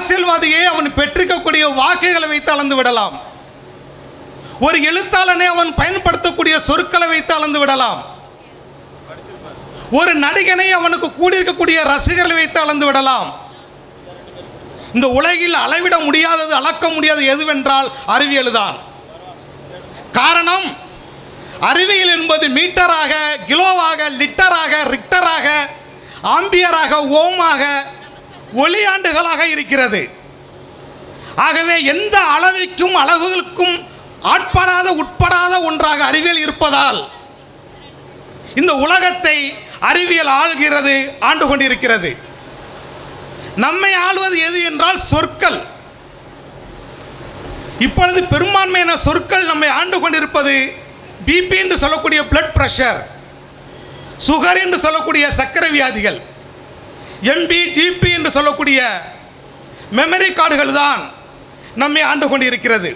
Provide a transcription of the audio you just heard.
அரசியல்வாதியை அவன் பெற்றிருக்கக்கூடிய வாக்குகளை வைத்து அளந்து விடலாம். ஒரு எழுத்தாளனை அவன் பயன்படுத்தக்கூடிய சொற்களை வைத்து அளந்து விடலாம். ஒரு நடிகனை அவனுக்கு கூடியிருக்கக்கூடிய ரசிகர்களை வைத்து அளந்து விடலாம். இந்த உலகில் அளவிட முடியாதது அளக்க முடியாதது எதுவென்றால் அறிவியல் தான். காரணம் அறிவியல் என்பது மீட்டராக கிலோவாக லிட்டராக ரிக்டராக ஆம்பியராக ஓமாக ஒளியாண்டுகளாக இருக்கிறது. ஆகவே எந்த அளவிற்கும் அழகுகளுக்கும் ஆட்படாத உட்படாத ஒன்றாக அறிவியல் இருப்பதால் இந்த உலகத்தை அறிவியல் ஆள்கிறது ஆண்டு கொண்டிருக்கிறது. நம்மை ஆள்வது எது என்றால் சொற்கள். இப்பொழுது பெரும்பான்மையான சொற்கள் நம்மை ஆண்டு கொண்டிருப்பது பிபி என்று சொல்லக்கூடிய பிளட் ப்ரெஷர் சுகர் என்று சொல்லக்கூடிய சர்க்கரை வியாதிகள் எம்பி ஜிபி என்று சொல்லக்கூடிய மெமரி கார்டுகள் தான் நம்மை ஆண்டு கொண்டிருக்கிறது.